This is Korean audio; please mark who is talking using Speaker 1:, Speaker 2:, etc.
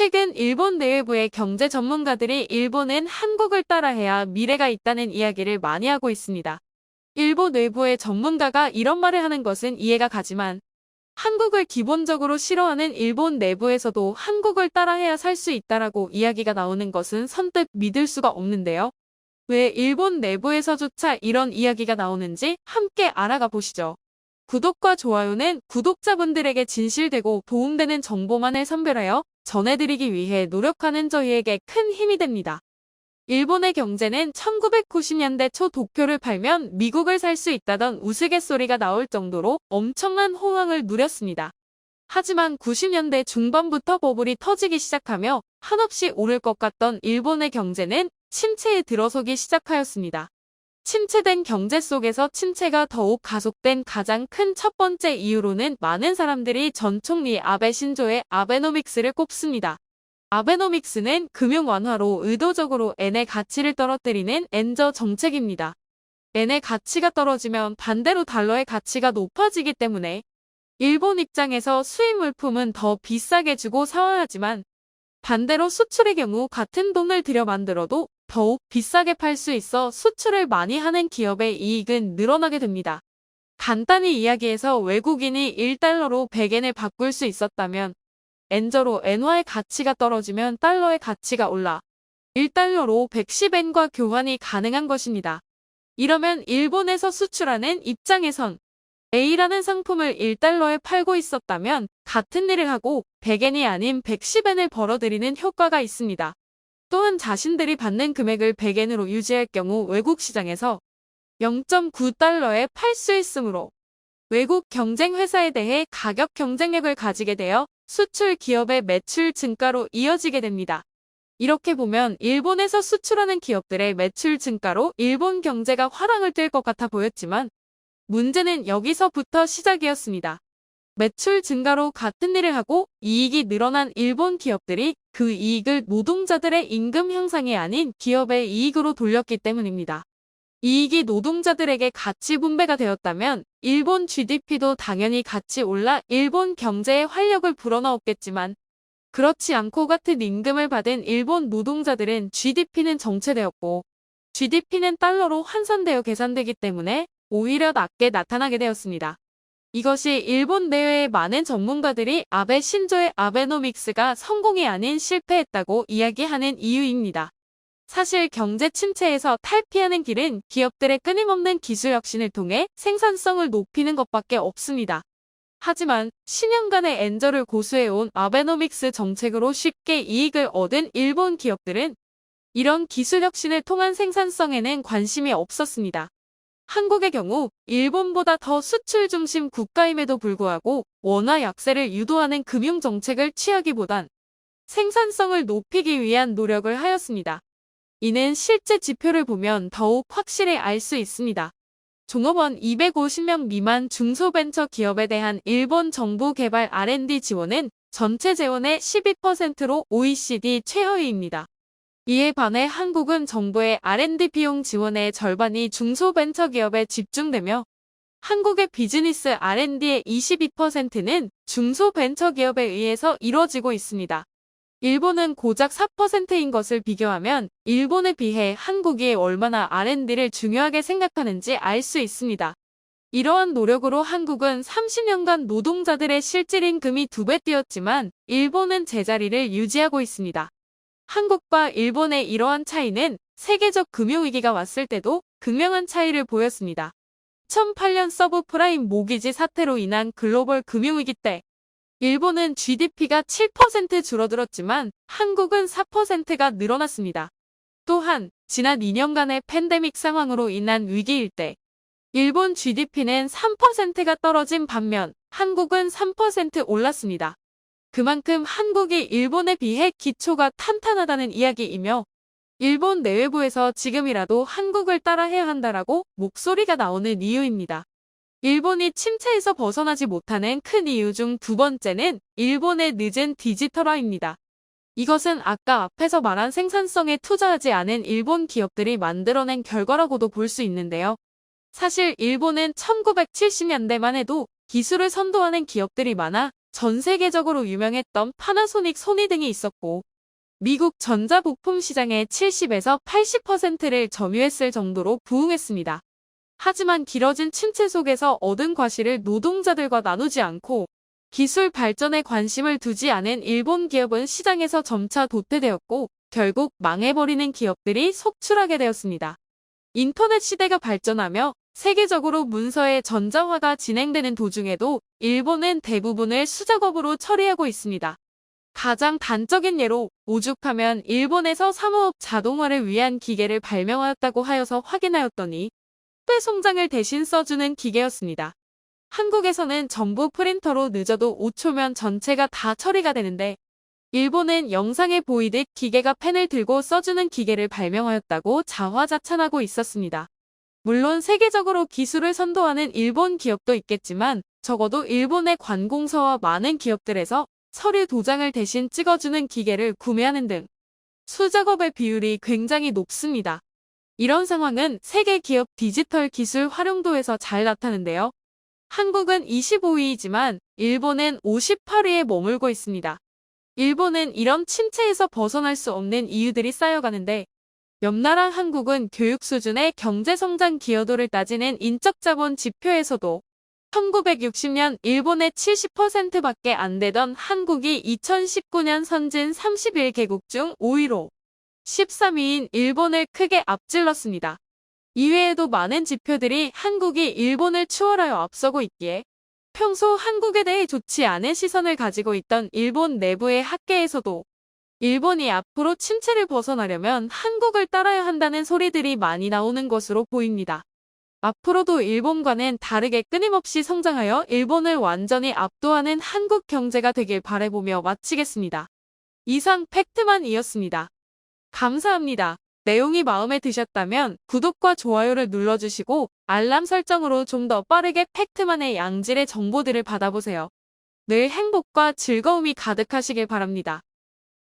Speaker 1: 최근 일본 내외부의 경제 전문가들이 일본은 한국을 따라해야 미래가 있다는 이야기를 많이 하고 있습니다. 일본 외부의 전문가가 이런 말을 하는 것은 이해가 가지만 한국을 기본적으로 싫어하는 일본 내부에서도 한국을 따라해야 살 수 있다라고 이야기가 나오는 것은 선뜻 믿을 수가 없는데요. 왜 일본 내부에서조차 이런 이야기가 나오는지 함께 알아가 보시죠. 구독과 좋아요는 구독자분들에게 진실되고 도움되는 정보만을 선별하여 전해드리기 위해 노력하는 저희에게 큰 힘이 됩니다. 일본의 경제는 1990년대 초 도쿄를 팔면 미국을 살 수 있다던 우스갯소리가 나올 정도로 엄청난 호황을 누렸습니다. 하지만 90년대 중반부터 버블이 터지기 시작하며 한없이 오를 것 같던 일본의 경제는 침체에 들어서기 시작하였습니다. 침체된 경제 속에서 침체가 더욱 가속된 가장 큰 첫 번째 이유로는 많은 사람들이 전 총리 아베 신조의 아베노믹스를 꼽습니다. 아베노믹스는 금융 완화로 의도적으로 엔의 가치를 떨어뜨리는 엔저 정책입니다. 엔의 가치가 떨어지면 반대로 달러의 가치가 높아지기 때문에 일본 입장에서 수입 물품은 더 비싸게 주고 사와야 하지만 반대로 수출의 경우 같은 돈을 들여 만들어도 더욱 비싸게 팔 수 있어 수출을 많이 하는 기업의 이익은 늘어나게 됩니다. 간단히 이야기해서 외국인이 1달러로 100엔을 바꿀 수 있었다면 엔저로 엔화의 가치가 떨어지면 달러의 가치가 올라 1달러로 110엔과 교환이 가능한 것입니다. 이러면 일본에서 수출하는 입장에선 A라는 상품을 1달러에 팔고 있었다면 같은 일을 하고 100엔이 아닌 110엔을 벌어들이는 효과가 있습니다. 또한 자신들이 받는 금액을 100엔으로 유지할 경우 외국 시장에서 0.9달러에 팔 수 있으므로 외국 경쟁 회사에 대해 가격 경쟁력을 가지게 되어 수출 기업의 매출 증가로 이어지게 됩니다. 이렇게 보면 일본에서 수출하는 기업들의 매출 증가로 일본 경제가 화랑을 띨것 같아 보였지만 문제는 여기서부터 시작이었습니다. 매출 증가로 같은 일을 하고 이익이 늘어난 일본 기업들이 그 이익을 노동자들의 임금 향상이 아닌 기업의 이익으로 돌렸기 때문입니다. 이익이 노동자들에게 가치 분배가 되었다면 일본 GDP도 당연히 같이 올라 일본 경제에 활력을 불어넣었겠지만 그렇지 않고 같은 임금을 받은 일본 노동자들은 GDP는 정체되었고 GDP는 달러로 환산되어 계산되기 때문에 오히려 낮게 나타나게 되었습니다. 이것이 일본 내외의 많은 전문가들이 아베 신조의 아베노믹스가 성공이 아닌 실패했다고 이야기하는 이유입니다. 사실 경제 침체에서 탈피하는 길은 기업들의 끊임없는 기술 혁신을 통해 생산성을 높이는 것밖에 없습니다. 하지만 10년간의 엔저를 고수해온 아베노믹스 정책으로 쉽게 이익을 얻은 일본 기업들은 이런 기술 혁신을 통한 생산성에는 관심이 없었습니다. 한국의 경우 일본보다 더 수출 중심 국가임에도 불구하고 원화 약세를 유도하는 금융 정책을 취하기보단 생산성을 높이기 위한 노력을 하였습니다. 이는 실제 지표를 보면 더욱 확실히 알 수 있습니다. 종업원 250명 미만 중소벤처 기업에 대한 일본 정부 개발 R&D 지원은 전체 재원의 12%로 OECD 최하위입니다. 이에 반해 한국은 정부의 R&D 비용 지원의 절반이 중소벤처기업에 집중되며 한국의 비즈니스 R&D의 22%는 중소벤처기업에 의해서 이루어지고 있습니다. 일본은 고작 4%인 것을 비교하면 일본에 비해 한국이 얼마나 R&D를 중요하게 생각하는지 알 수 있습니다. 이러한 노력으로 한국은 30년간 노동자들의 실질 임금이 두 배 뛰었지만 일본은 제자리를 유지하고 있습니다. 한국과 일본의 이러한 차이는 세계적 금융위기가 왔을 때도 극명한 차이를 보였습니다. 2008년 서브프라임 모기지 사태로 인한 글로벌 금융위기 때 일본은 GDP가 7% 줄어들었지만 한국은 4%가 늘어났습니다. 또한 지난 2년간의 팬데믹 상황으로 인한 위기일 때 일본 GDP는 3%가 떨어진 반면 한국은 3% 올랐습니다. 그만큼 한국이 일본에 비해 기초가 탄탄하다는 이야기이며 일본 내외부에서 지금이라도 한국을 따라해야 한다라고 목소리가 나오는 이유입니다. 일본이 침체에서 벗어나지 못하는 큰 이유 중 두 번째는 일본의 늦은 디지털화입니다. 이것은 아까 앞에서 말한 생산성에 투자하지 않은 일본 기업들이 만들어낸 결과라고도 볼 수 있는데요. 사실 일본은 1970년대만 해도 기술을 선도하는 기업들이 많아 전 세계적으로 유명했던 파나소닉 소니 등이 있었고 미국 전자부품 시장의 70에서 80%를 점유했을 정도로 부흥했습니다. 하지만 길어진 침체 속에서 얻은 과실을 노동자들과 나누지 않고 기술 발전에 관심을 두지 않은 일본 기업은 시장에서 점차 도태되었고 결국 망해버리는 기업들이 속출하게 되었습니다. 인터넷 시대가 발전하며 세계적으로 문서의 전자화가 진행되는 도중에도 일본은 대부분을 수작업으로 처리하고 있습니다. 가장 단적인 예로 오죽하면 일본에서 사무업 자동화를 위한 기계를 발명하였다고 하여서 확인하였더니 배송장을 대신 써주는 기계였습니다. 한국에서는 정부 프린터로 늦어도 5초면 전체가 다 처리가 되는데 일본은 영상에 보이듯 기계가 펜을 들고 써주는 기계를 발명하였다고 자화자찬하고 있었습니다. 물론 세계적으로 기술을 선도하는 일본 기업도 있겠지만 적어도 일본의 관공서와 많은 기업들에서 서류 도장을 대신 찍어주는 기계를 구매하는 등 수작업의 비율이 굉장히 높습니다. 이런 상황은 세계 기업 디지털 기술 활용도에서 잘 나타는데요. 한국은 25위이지만 일본은 58위에 머물고 있습니다. 일본은 이런 침체에서 벗어날 수 없는 이유들이 쌓여가는데 옆 나라 한국은 교육 수준의 경제성장 기여도를 따지는 인적자본 지표에서도 1960년 일본의 70%밖에 안 되던 한국이 2019년 선진 31개국 중 5위로 13위인 일본을 크게 앞질렀습니다. 이외에도 많은 지표들이 한국이 일본을 추월하여 앞서고 있기에 평소 한국에 대해 좋지 않은 시선을 가지고 있던 일본 내부의 학계에서도 일본이 앞으로 침체를 벗어나려면 한국을 따라야 한다는 소리들이 많이 나오는 것으로 보입니다. 앞으로도 일본과는 다르게 끊임없이 성장하여 일본을 완전히 압도하는 한국 경제가 되길 바라보며 마치겠습니다. 이상 팩트만이었습니다. 감사합니다. 내용이 마음에 드셨다면 구독과 좋아요를 눌러주시고 알람 설정으로 좀 더 빠르게 팩트만의 양질의 정보들을 받아보세요. 늘 행복과 즐거움이 가득하시길 바랍니다.